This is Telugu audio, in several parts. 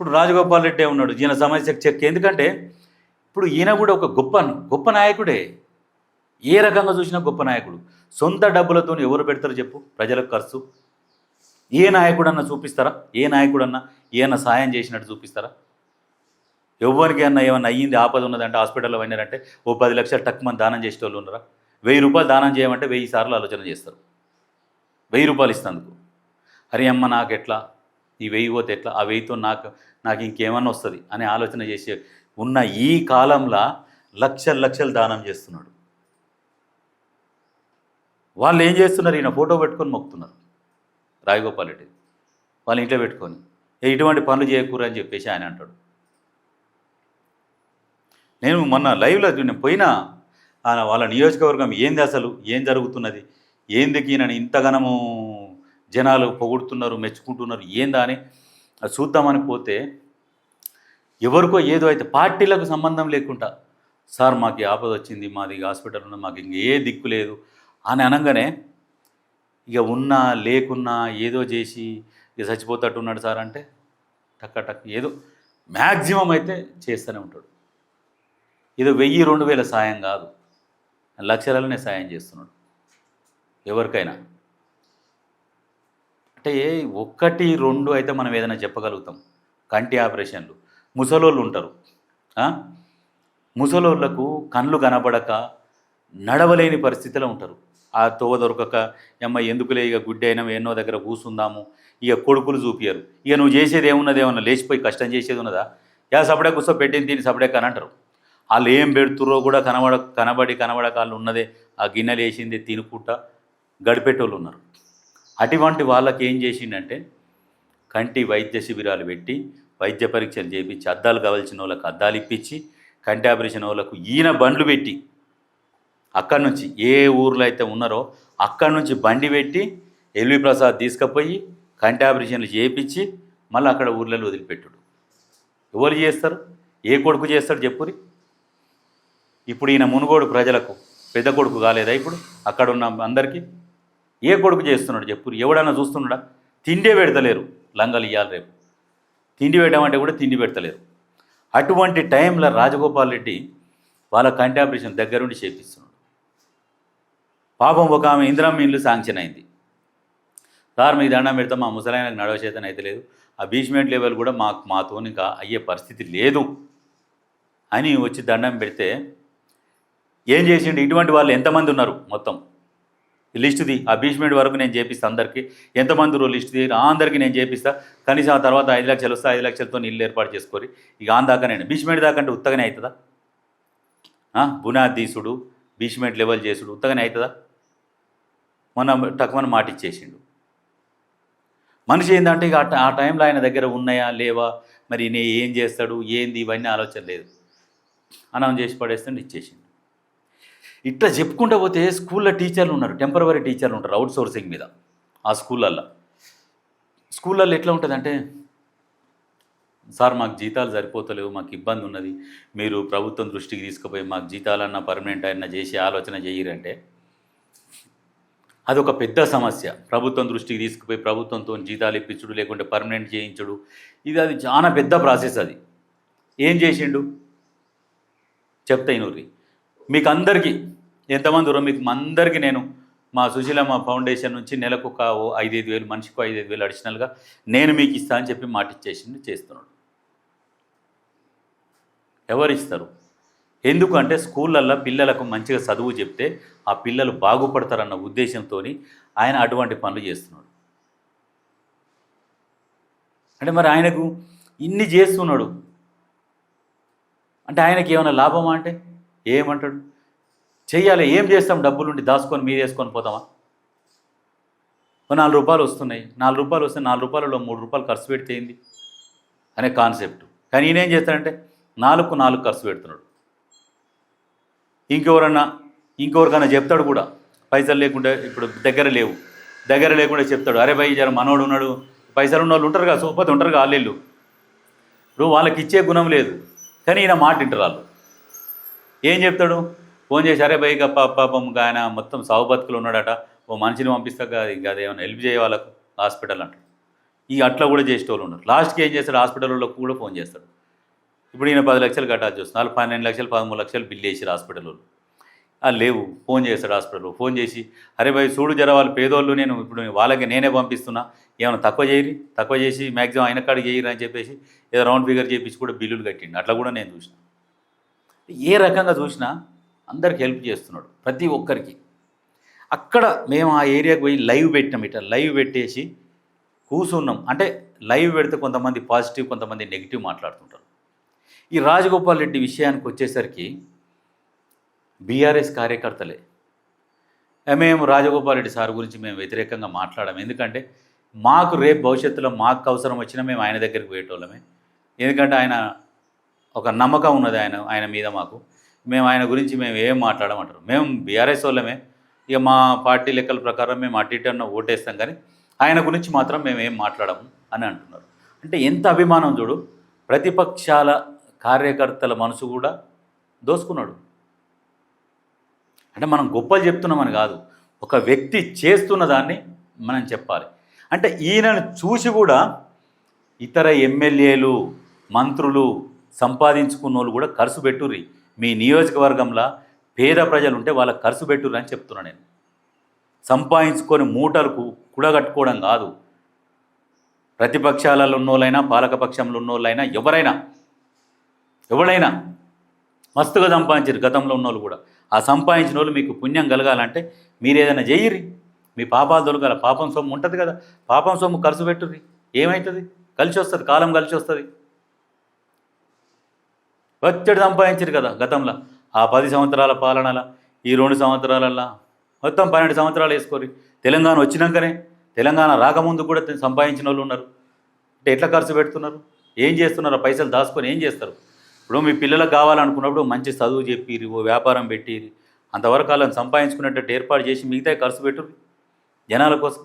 ఇప్పుడు రాజగోపాల్ రెడ్డి ఉన్నాడు ఈయన సమస్యకు చెక్ ఎందుకంటే ఇప్పుడు ఈయన కూడా ఒక గొప్ప గొప్ప నాయకుడే. ఏ రకంగా చూసినా గొప్ప నాయకుడు. సొంత డబ్బులతో ఎవరు పెడతారు చెప్పు? ప్రజలకు ఖర్చు. ఏ నాయకుడన్నా చూపిస్తారా? ఏ నాయకుడన్నా ఏమన్నా సాయం చేసినట్టు చూపిస్తారా? ఎవరికి అన్నా ఏమన్నా అయ్యింది? ఆపద ఉన్నదంటే హాస్పిటల్లో అయినారంటే ఓ పది లక్షలు టక్ దానం చేసే వాళ్ళు ఉన్నారా? వెయ్యి రూపాయలు దానం చేయమంటే వెయ్యి సార్లు ఆలోచన చేస్తారు. వెయ్యి రూపాయలు ఇస్తందుకు అరే అమ్మ నాకు ఎట్లా ఈ వెయ్యి పోతే ఎట్లా? ఆ వెయ్యితో నాకు నాకు ఇంకేమన్నా వస్తుంది? అనే ఆలోచన చేసే ఉన్న ఈ కాలంలో లక్షలు లక్షలు దానం చేస్తున్నాడు. వాళ్ళు ఏం చేస్తున్నారు? ఈయన ఫోటో పెట్టుకొని మొక్కుతున్నారు. రాజగోపాల్ రెడ్డి. ఇంట్లో పెట్టుకొని. "ఏ, ఇటువంటి పనులు చేయకూరు అని చెప్పేసి ఆయన అంటాడు. నేను మొన్న లైవ్లో నేను పోయినా ఆయన వాళ్ళ నియోజకవర్గం ఏంది అసలు? ఏం జరుగుతున్నది? ఏందికి నన్ను ఇంతగానము జనాలు పొగుడుతున్నారు మెచ్చుకుంటున్నారు ఏందా అని అది చూద్దామని పోతే ఎవరికో ఏదో అయితే పార్టీలకు సంబంధం లేకుండా సార్ మాకు ఆపద వచ్చింది మాది హాస్పిటల్ ఉంది మాకు ఇంక ఏ దిక్కు లేదు అని అనగానే ఇక ఉన్నా లేకున్నా ఏదో చేసి ఇక చచ్చిపోతట్టు ఉన్నాడు సార్ అంటే టక్క టక్ ఏదో మ్యాక్సిమం అయితే చేస్తూనే ఉంటాడు. ఏదో వెయ్యి రెండు వేల సాయం కాదు లక్షలలోనే సాయం చేస్తున్నాడు ఎవరికైనా. అంటే ఒక్కటి రెండు అయితే మనం ఏదైనా చెప్పగలుగుతాం. కంటి ఆపరేషన్లు. ముసలోళ్ళు ఉంటారు. ముసలోళ్ళకు కళ్ళు కనబడక నడవలేని పరిస్థితిలో ఉంటారు. ఆ తోవ దొరకక ఎమ్మ ఎందుకులే ఇక గుడ్డి అయినా ఎన్నో దగ్గర కూసుందాము. ఇక కొడుకులు చూపియరు ఇక నువ్వు చేసేది ఏమున్నది ఏమన్నా? లేచిపోయి కష్టం చేసేది ఉన్నదా? యా సపడే కూర్చో పెట్టింది తిని సపడే అని అంటారు. వాళ్ళు ఏం పెడుతుర్రో కూడా కనబడ కనబడి కనబడక వాళ్ళు ఉన్నదే. ఆ గిన్నెలు వేసింది తినుకుంటా గడిపెట్టోళ్ళు ఉన్నారు. అటువంటి వాళ్ళకి ఏం చేసిండంటే కంటి వైద్య శిబిరాలు పెట్టి వైద్య పరీక్షలు చేపించి అద్దాలు కావాల్సిన వాళ్ళకి అద్దాలు ఇప్పించి కంటి ఆపరేషన్ వాళ్ళకు ఈయన బండ్లు పెట్టి అక్కడి నుంచి ఏ ఊర్లో అయితే ఉన్నారో అక్కడి నుంచి బండి పెట్టి ఎల్వి ప్రసాద్ తీసుకుపోయి కంటి ఆపరేషన్లు చేయించి మళ్ళీ అక్కడ ఊర్లలో వదిలిపెట్టుడు. ఎవరు చేస్తారు? ఏ కొడుకు చేస్తాడు చెప్పురి ఇప్పుడు ఈయన మునుగోడు ప్రజలకు పెద్ద కొడుకు కాలేదా ఇప్పుడు? అక్కడ ఉన్న అందరికీ? ఏ కొడుకు చేస్తున్నాడు చెప్పు. ఎవడన్నా చూస్తున్నాడా? తిండే పెడతలేరు లంగలు ఇవ్వాలి రేపు. తిండి పెట్టామంటే కూడా తిండి పెడతలేరు. అటువంటి టైంలో రాజగోపాల్ రెడ్డి వాళ్ళ కంటి ఆపరేషన్ దగ్గరుండి చేపిస్తున్నాడు. పాపం ఒక ఆమె ఇందిరమ్మ ఇల్లు శాంక్షన్ అయింది. సార్ మీ దండం పెడతాం మా ముసలాయనకు నడవచేతన అయితే లేదు. ఆ బీచ్మెంట్ లెవెల్ కూడా మాకు మాతో ఇంకా అయ్యే పరిస్థితి లేదు అని వచ్చి దండం పెడితే ఏం చేసిండు? ఇటువంటి వాళ్ళు ఎంతమంది ఉన్నారు మొత్తం? లిస్టుది ఆ బీచ్మెంట్ వరకు నేను చేపిస్తాను అందరికీ. ఎంతమంది ఉన్నారు లిస్ట్ తీయరు అందరికీ నేను చేపిస్తా. కనీసం ఆ తర్వాత ఐదు లక్షలు వస్తే ఐదు లక్షలతో ఇల్లు ఏర్పాటు చేసుకోరి. ఇక ఆన్ దాకా నేను. బీచ్మెంట్ దాకా అంటే ఉత్తగానే అవుతుందా బునాదీసుడు బునాది తీసుడు బీచ్మెంట్ లెవెల్ చేసుడు ఉత్తగానే అవుతుందా మొన్న టక్మన్ మాట ఇచ్చేసిండు మనిషి ఏంటంటే ఇక ఆ ఆ టైంలో ఆయన దగ్గర ఉన్నాయా? లేవా? మరి నే ఏం చేస్తాడు? ఏంది? ఇవన్నీ ఆలోచన లేదు. అనౌన్స్ చేసి పడేస్తుంటే ఇచ్చేసిండు. ఇట్లా చెప్పుకుంటూ పోతే స్కూల్లో టీచర్లు ఉన్నారు టెంపరవరీ టీచర్లు ఉంటారు అవుట్ సోర్సింగ్ మీద ఆ స్కూళ్ళల్లో. స్కూళ్ళల్లో ఎట్లా ఉంటుందంటే సార్ మాకు జీతాలు సరిపోతలేవు మాకు ఇబ్బంది ఉన్నది మీరు ప్రభుత్వం దృష్టికి తీసుకుపోయి మాకు జీతాలన్నా పర్మనెంట్ అయినా చేసి ఆలోచన చేయరంటే అదొక పెద్ద సమస్య. ప్రభుత్వం దృష్టికి తీసుకుపోయి ప్రభుత్వంతో జీతాలు ఇప్పించుడు లేకుంటే పర్మనెంట్ చేయించుడు ఇది అది చాలా పెద్ద ప్రాసెస్ అది. ఏం చేసిండు? చెప్తా ఇనూరి మీకు అందరికీ ఎంతమంది ఉన్నారు? మీకు అందరికీ నేను మా సుశీలమ్మ ఫౌండేషన్ నుంచి నెలకు ఒక ఓ ఐదైదు వేలు మనిషికి ఐదైదు వేలు అడిషనల్గా నేను మీకు ఇస్తా అని చెప్పి మాట ఇచ్చేసిండు చేస్తున్నాడు. ఎవరు ఇస్తారు? ఎందుకంటే స్కూళ్ళల్లో పిల్లలకు మంచిగా చదువు చెప్తే ఆ పిల్లలు బాగుపడతారన్న ఉద్దేశంతో ఆయన అటువంటి పనులు చేస్తున్నాడు. అంటే మరి ఆయనకు ఇన్ని చేస్తున్నాడు. అంటే ఆయనకి ఏమైనా లాభమా అంటే? ఏమంటాడు? చెయ్యాలి ఏం చేస్తాం? డబ్బులుండి దాచుకొని మీరు వేసుకొని పోతామా నాలుగు రూపాయలు వస్తున్నాయి. నాలుగు రూపాయలు వస్తే నాలుగు రూపాయలలో మూడు రూపాయలు ఖర్చు పెడితే ఏంది? అనే కాన్సెప్ట్. కానీ ఈయన ఏం చేస్తాడంటే నాలుగు నాలుగు ఖర్చు పెడుతున్నాడు. ఇంకెవరన్నా ఇంకెవరికైనా చెప్తాడు కూడా. పైసలు లేకుండా ఇప్పుడు దగ్గర లేవు. దగ్గర లేకుండా చెప్తాడు. అరే భయ్ జర మనోడు ఉన్నాడు. పైసలు ఉన్న వాళ్ళు ఉంటారు కదా సోపతి ఉంటారు కదా వాళ్ళు ఇప్పుడు వాళ్ళకి ఇచ్చే గుణం లేదు. కానీ ఈయన మాట వింటారు వాళ్ళు. ఏం చెప్తాడు? ఫోన్ చేసి అరే భయ్ గప్ప పాపం ఆయన మొత్తం సాగు బతుకులు ఉన్నాడట. ఓ మనిషిని పంపిస్తా ఇంకా అదేమన్నా హెల్ప్ చేయ వాళ్ళకు? హాస్పిటల్ అంటాడు. ఈ అట్లా కూడా చేసేటోళ్ళు ఉన్నారు. లాస్ట్కి ఏం చేస్తాడు? హాస్పిటల్లో కూడా ఫోన్ చేస్తాడు. ఇప్పుడు ఈయన పది లక్షలు కట్టాల్సి వస్తుంది. వాళ్ళు పన్నెండు లక్షలు పదమూడు లక్షలు బిల్ చేసారు హాస్పిటల్లో. ఆ లేవు. ఫోన్ చేస్తాడు హాస్పిటల్లో. ఫోన్ చేసి అరే భయ్ చూడు జర వాళ్ళు పేదోళ్ళు నేను ఇప్పుడు వాళ్ళకి నేనే పంపిస్తున్నా. ఏమైనా తక్కువ చేయరు? తక్కువ చేసి మ్యాక్సిమం ఆయన కాడికి చేయరు అని చెప్పేసి ఏదో రౌండ్ ఫిగర్ చేపించి కూడా బిల్లులు కట్టిండు. అట్లా కూడా నేను చూసినా. ఏ రకంగా చూసినా అందరికి హెల్ప్ చేస్తున్నాడు ప్రతి ఒక్కరికి. అక్కడ మేము ఆ ఏరియాకి పోయి లైవ్ పెట్టినాం ఇట్లా లైవ్ పెట్టేసి కూర్చున్నాం అంటే లైవ్ పెడితే కొంతమంది పాజిటివ్ కొంతమంది నెగిటివ్ మాట్లాడుతుంటారు. ఈ రాజగోపాల్ రెడ్డి విషయానికి వచ్చేసరికి బీఆర్ఎస్ కార్యకర్తలే. మేము రాజగోపాల్ రెడ్డి సార్ గురించి మేము వ్యతిరేకంగా మాట్లాడాం ఎందుకంటే మాకు రేపు భవిష్యత్తులో మాకు అవసరం వచ్చినా మేము ఆయన దగ్గరికి పోయేటోళ్ళమే. ఎందుకంటే ఆయన ఒక నమ్మకం ఉన్నది ఆయన ఆయన మీద మాకు. మేము ఆయన గురించి మేము ఏం మాట్లాడమంటారు? మేము బీఆర్ఎస్ వాళ్ళమే. ఇక మా పార్టీ లెక్కల ప్రకారం మేము అటు ఇటు అన్న ఓటేస్తాం కానీ ఆయన గురించి మాత్రం మేము ఏం మాట్లాడము అని అంటున్నారు. అంటే ఎంత అభిమానం చూడు ప్రతిపక్షాల కార్యకర్తల మనసు కూడా దోసుకున్నాడు. అంటే మనం గొప్పలు చెప్తున్నామని కాదు ఒక వ్యక్తి చేస్తున్న దాన్ని మనం చెప్పాలి. అంటే ఈయనను చూసి కూడా ఇతర ఎమ్మెల్యేలు మంత్రులు సంపాదించుకున్న వాళ్ళు కూడా ఖర్చు పెట్టుర్రి. మీ నియోజకవర్గంలో పేద ప్రజలు ఉంటే వాళ్ళకి ఖర్చు పెట్టుర్రి అని చెప్తున్నా నేను. సంపాదించుకొని మూటలకు కూడగట్టుకోవడం కాదు. ప్రతిపక్షాలలో ఉన్నోళ్ళైనా పాలకపక్షంలో ఉన్నోళ్ళైనా ఎవరైనా ఎవరైనా మస్తుగా సంపాదించారు గతంలో ఉన్నోళ్ళు కూడా. ఆ సంపాదించిన వాళ్ళు మీకు పుణ్యం కలగాలంటే మీరు ఏదైనా చెయ్యిరి మీ పాపాలు దొరకాల పాపం సొమ్ము ఉంటుంది కదా. పాపం సొమ్ము ఖర్చు పెట్టుర్రి. ఏమవుతుంది కలిసి వస్తుంది కాలం కలిసి వస్తుంది వచ్చడి సంపాదించారు కదా గతంలో. ఆ పది సంవత్సరాల పాలనల ఈ రెండు సంవత్సరాలల్లా మొత్తం పన్నెండు సంవత్సరాలు వేసుకోరి తెలంగాణ వచ్చినాకనే తెలంగాణ రాకముందు కూడా సంపాదించిన వాళ్ళు ఉన్నారు. అంటే ఎట్లా ఖర్చు పెడుతున్నారు? ఏం చేస్తున్నారు? పైసలు దాచుకొని ఏం చేస్తారు? ఇప్పుడు మీ పిల్లలకు కావాలనుకున్నప్పుడు మంచి చదువు చెప్పిరి ఓ వ్యాపారం పెట్టిరి అంతవరకు వాళ్ళని సంపాదించుకునేటట్టు ఏర్పాటు చేసి మిగతా ఖర్చు పెట్టు జనాల కోసం.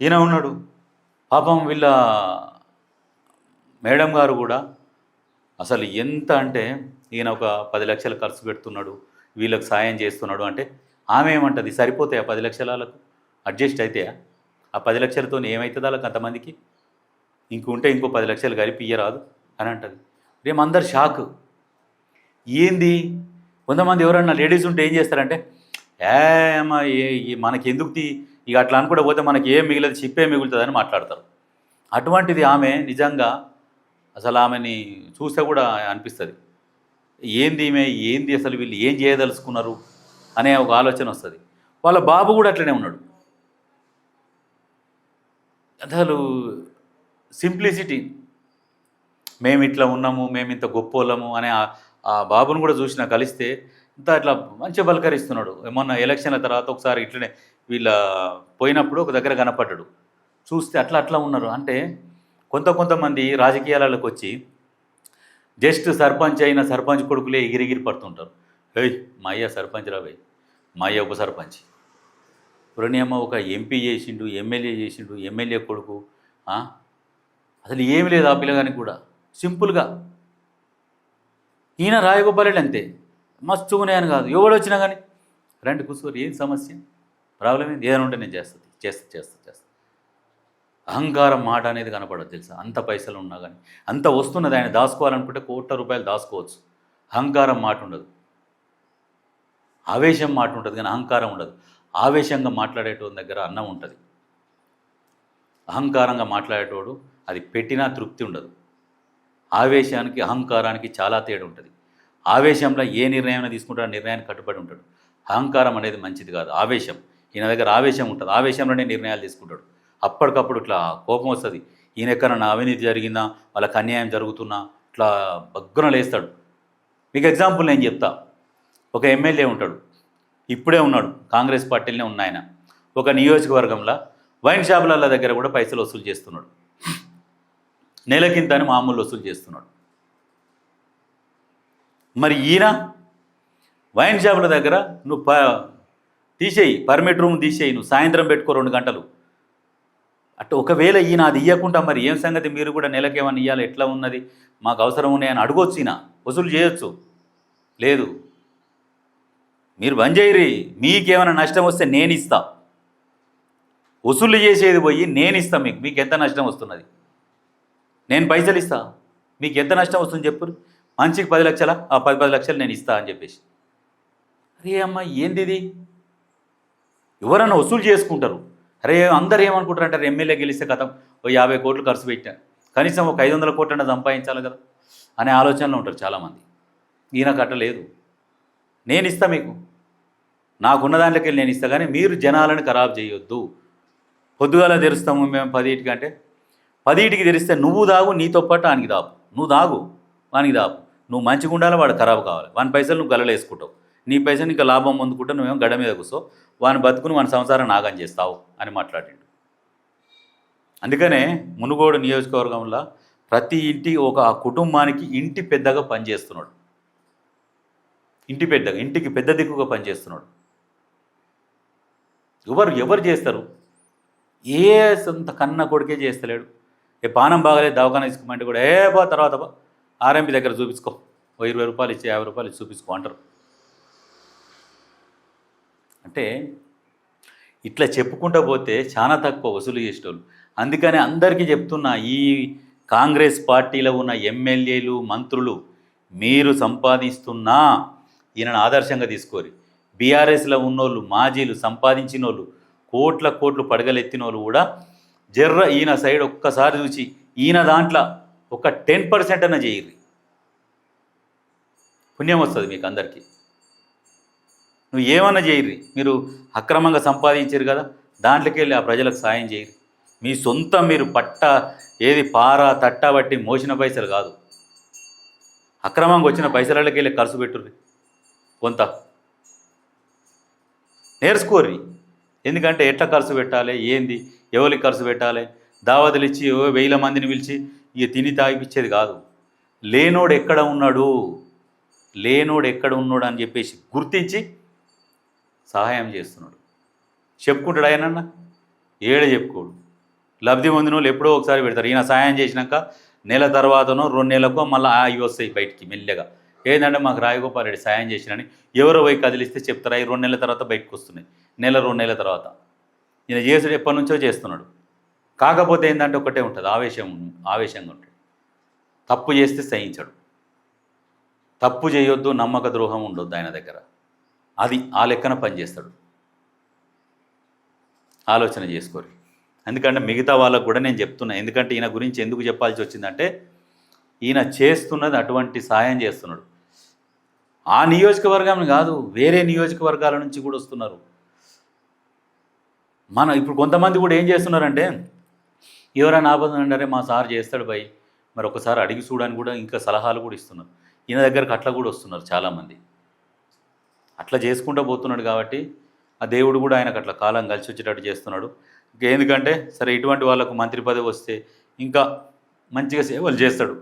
ఈయన ఉన్నాడు. పాపం వీళ్ళ మేడం గారు కూడా అసలు ఎంత అంటే ఈయన ఒక పది లక్షలు ఖర్చు పెడుతున్నాడు వీళ్ళకి సాయం చేస్తున్నాడు అంటే ఆమె ఏమంటుంది? సరిపోతాయి ఆ పది లక్షలకు అడ్జస్ట్ అవుతాయా ఆ పది లక్షలతో ఏమవుతుందా వాళ్ళకి అంతమందికి? ఇంకుంటే ఇంకో పది లక్షలు కలిపి ఇయ్యరాదు అని అంటుంది. రేపు అందరు షాక్ ఏంది? కొంతమంది ఎవరన్నా లేడీస్ ఉంటే ఏం చేస్తారంటే ఏమా ఏ మనకి ఎందుకు తీ? ఇక అట్లా అనుకుంటే పోతే మనకి ఏం మిగిలేదు చిప్పే మిగులుతుంది అని మాట్లాడతారు. అటువంటిది ఆమె నిజంగా అసలు ఆమెని చూస్తే కూడా అనిపిస్తుంది. ఏంది ఈమె? ఏంది అసలు వీళ్ళు? ఏం చేయదలుచుకున్నారు? అనే ఒక ఆలోచన వస్తుంది. వాళ్ళ బాబు కూడా అట్లనే ఉన్నాడు. అసలు సింప్లిసిటీ. మేము ఇట్లా ఉన్నాము మేము ఇంత గొప్పోళ్ళము అనే ఆ- బాబును కూడా చూసినా కలిస్తే ఇంత ఇట్లా మంచిగా బలకరిస్తున్నాడు. మొన్న ఎలక్షన్ల తర్వాత ఒకసారి ఇట్లనే వీళ్ళ పోయినప్పుడు ఒక దగ్గర కనపడ్డాడు. చూస్తే అట్లా అట్లా ఉన్నారు. అంటే కొంత కొంతమంది రాజకీయాలకు వచ్చి జస్ట్ సర్పంచ్ అయిన సర్పంచ్ కొడుకులే ఎగిరిగిరి పడుతుంటారు. హే మా అయ్య సర్పంచ్ రావే మా అయ్య ఉప సర్పంచ్. పురణ్యమ్మ ఒక ఎంపీ చేసిండు ఎమ్మెల్యే చేసిండు ఎమ్మెల్యే కొడుకు అసలు ఏమి లేదు ఆ పిల్లగానికి కూడా. సింపుల్గా. ఈయన రాయగోపాల్ అంతే. మస్తు ఉన్నాయని కాదు. ఎవడు వచ్చినా కానీ రండి కూర్చోరు ఏం సమస్య? ప్రాబ్లం ఏంది? ఏదైనా ఉంటే నేను చేస్తుంది చేస్తా చేస్తా చేస్తా. అహంకారం మాట అనేది కనపడదు తెలుసా? అంత పైసలు ఉన్నా కానీ అంత వస్తున్నది ఆయన దాచుకోవాలనుకుంటే కోట్ల రూపాయలు దాచుకోవచ్చు. అహంకారం మాట ఉండదు. ఆవేశం మాట ఉంటుంది కానీ అహంకారం ఉండదు. ఆవేశంగా మాట్లాడేటోని దగ్గర అన్నం ఉంటుంది. అహంకారంగా మాట్లాడేటోడు అది పెట్టినా తృప్తి ఉండదు. ఆవేశానికి అహంకారానికి చాలా తేడా ఉంటుంది. ఆవేశంలో ఏ నిర్ణయం తీసుకుంటాడో ఆ నిర్ణయానికి కట్టుబడి ఉంటాడు. అహంకారం అనేది మంచిది కాదు. ఆవేశం. ఈయన దగ్గర ఆవేశం ఉంటుంది. ఆవేశంలోనే నిర్ణయాలు తీసుకుంటాడు. అప్పటికప్పుడు ఇట్లా కోపం వస్తుంది. ఈయన ఎక్కడన్నా అవినీతి జరిగిందా? వాళ్ళకి అన్యాయం జరుగుతున్నా? ఇట్లా బగ్గున లేస్తాడు. మీకు ఎగ్జాంపుల్ నేను చెప్తా. ఒక ఎమ్మెల్యే ఉంటాడు. ఇప్పుడే ఉన్నాడు. కాంగ్రెస్ పార్టీలోనే ఉన్న ఆయన. ఒక నియోజకవర్గంలో వైన్ షాపుల దగ్గర కూడా పైసలు వసూలు చేస్తున్నాడు. నెలకింత అని మామూలు వసూలు చేస్తున్నాడు. మరి ఈయన వైన్ షాపుల దగ్గర నువ్వు ప తీసేయి. పర్మిట్ రూమ్ తీసేయి. నువ్వు సాయంత్రం పెట్టుకో రెండు గంటలు. అటు ఒకవేళ ఈయన అది ఇవ్వకుండా మరి ఏం సంగతి? మీరు కూడా నెలకేమని ఇవ్వాలి ఎట్లా ఉన్నది? మాకు అవసరం ఉన్నాయని అడగొచ్చు ఈయన. వసూలు చేయొచ్చు. లేదు. మీరు బంద్ చేయరి. మీకేమైనా నష్టం వస్తే నేను ఇస్తా. వసూలు చేసేది పోయి నేను ఇస్తా మీకు. మీకు ఎంత నష్టం వస్తున్నది? నేను పైసలు ఇస్తా. మీకు ఎంత నష్టం వస్తుంది చెప్పు. మనిషికి పది లక్షల? ఆ పది పది లక్షలు నేను ఇస్తా అని చెప్పేసి. అరే అమ్మ ఏంది ఇది ఎవరన్నా వసూలు చేసుకుంటారు. అరే అందరు ఏమనుకుంటారు ఎమ్మెల్యే గెలిస్తే కథం ఓ యాభై కోట్లు ఖర్చు పెట్టాను కనీసం ఒక ఐదు వందల కోట్లన్నా సంపాదించాలి కదా అనే ఆలోచనలో ఉంటారు చాలామంది. ఈయన కట్టలేదు నేను ఇస్తా మీకు. నాకున్న దాంట్లోకి వెళ్ళి నేను ఇస్తా కానీ మీరు జనాలను ఖరాబ్ చేయొద్దు. పొద్దుగాల తెరుస్తాము మేము పదిటికి అంటే పదిటికి తెరిస్తే నువ్వు దాగు నీతో పాటు ఆయనకి దాపు. నువ్వు దాగు వానికి దాపు. నువ్వు మంచిగా ఉండాలి వాడు ఖరాబ్ కావాలి. వాని పైసలు నువ్వు గలలో వేసుకుంటావు నీ పైసలు ఇంకా లాభం పొందుకుంటే నువ్వేమో గడ మీద కూర్చో. వాని బతుకుని వాని సంసారం నాగం చేస్తావు అని మాట్లాడిండు. అందుకనే మునుగోడు నియోజకవర్గంలో ప్రతి ఇంటి ఒక ఆ కుటుంబానికి ఇంటి పెద్దగా పనిచేస్తున్నాడు. ఇంటి పెద్దగా ఇంటికి పెద్ద దిక్కుగా పనిచేస్తున్నాడు. ఎవరు ఎవరు చేస్తారు? ఏ సొంత కన్న కొడుకే చేస్తలేడు. ఏ పానం బాగలేదు దవాఖాన తీసుకోమంటే కూడా ఏ బా తర్వాత బా ఆర్ఎంపీ దగ్గర చూపించుకో. ఓ ఇరవై రూపాయలు ఇచ్చి యాభై రూపాయలు ఇచ్చి చూపించుకో అంటారు. అంటే ఇట్లా చెప్పుకుంటూ పోతే చాలా తక్కువ వసూలు చేసేటోళ్ళు. అందుకని అందరికీ చెప్తున్నా ఈ కాంగ్రెస్ పార్టీలో ఉన్న ఎమ్మెల్యేలు మంత్రులు మీరు సంపాదిస్తున్నా ఈయనను ఆదర్శంగా తీసుకోరి. బీఆర్ఎస్లో ఉన్నోళ్ళు మాజీలు సంపాదించిన వాళ్ళు కోట్ల కోట్లు పడగలెత్తిన వాళ్ళు కూడా జర్ర ఈయన సైడ్ ఒక్కసారి చూసి ఈయన దాంట్లో ఒక టెన్ పర్సెంట్ అన్న చేయరు పుణ్యం వస్తుంది మీకు అందరికీ. నువ్వు ఏమన్నా చేయరు మీరు అక్రమంగా సంపాదించారు కదా దాంట్లోకి వెళ్ళి ఆ ప్రజలకు సాయం చేయరు మీ సొంత మీరు పట్ట ఏది పార తట్ట బట్టి మోసిన పైసలు కాదు. అక్రమంగా వచ్చిన పైసలకి వెళ్ళి ఖర్చు పెట్టుర్రి. కొంత నేర్చుకోర్రి. ఎందుకంటే ఎట్లా ఖర్చు పెట్టాలి ఏంది ఎవరికి ఖర్చు పెట్టాలి? దావతులు ఇచ్చి వేల మందిని పిలిచి ఇక తిని తాగిపించేది కాదు. లేనోడు ఎక్కడ ఉన్నాడు? లేనోడు ఎక్కడ ఉన్నాడు అని చెప్పేసి గుర్తించి సహాయం చేస్తున్నాడు. చెప్పుకుంటాడు ఆయనన్న? ఏడ చెప్పుకోడు. లబ్ధి పొందిన వాళ్ళు ఎప్పుడో ఒకసారి పెడతారు. ఈయన సహాయం చేసినాక నెల తర్వాతనో రెండు నెలలకో మళ్ళీ అవి వస్తాయి బయటికి మెల్లగా. ఏంటంటే మాకు రాయగోపాల్ రెడ్డి సాయం చేసినని ఎవరో పోయి కదిలిస్తే చెప్తారు. ఈ రెండు నెలల తర్వాత బయటకు వస్తున్నాయి. నెల రెండు నెలల తర్వాత. ఈయన చేసుడు ఎప్పటి నుంచో చేస్తున్నాడు. కాకపోతే ఏంటంటే ఒకటే ఉంటుంది. ఆవేశం ఆవేశంగా ఉంటుంది తప్పు చేస్తే సహించడు. తప్పు చేయొద్దు నమ్మక ద్రోహం ఉండొద్దు ఆయన దగ్గర. అది ఆ లెక్కన పనిచేస్తాడు. ఆలోచన చేసుకోరు. ఎందుకంటే మిగతా వాళ్ళకు కూడా నేను చెప్తున్నా ఎందుకంటే ఈయన గురించి ఎందుకు చెప్పాల్సి వచ్చిందంటే ఈయన చేస్తున్నది అటువంటి సాయం చేస్తున్నాడు. ఆ నియోజకవర్గం కాదు వేరే నియోజకవర్గాల నుంచి కూడా వస్తున్నారు. మన ఇప్పుడు కొంతమంది కూడా ఏం చేస్తున్నారంటే ఎవరైనా ఆపద అంటే మా సార్ చేస్తాడు భయ్. మరి ఒకసారి అడిగి చూడని కూడా ఇంకా సలహాలు కూడా ఇస్తున్నారు. ఈయన దగ్గరకు అట్లా కూడా వస్తున్నారు చాలామంది. అట్లా చేసుకుంటూ పోతున్నాడు కాబట్టి ఆ దేవుడు కూడా ఆయనకు అట్లా కాలం కలిసి వచ్చేటట్టు చేస్తున్నాడు. ఎందుకంటే సరే ఇటువంటి వాళ్ళకు మంత్రి పదవి వస్తే ఇంకా మంచిగా సేవలు చేస్తాడు.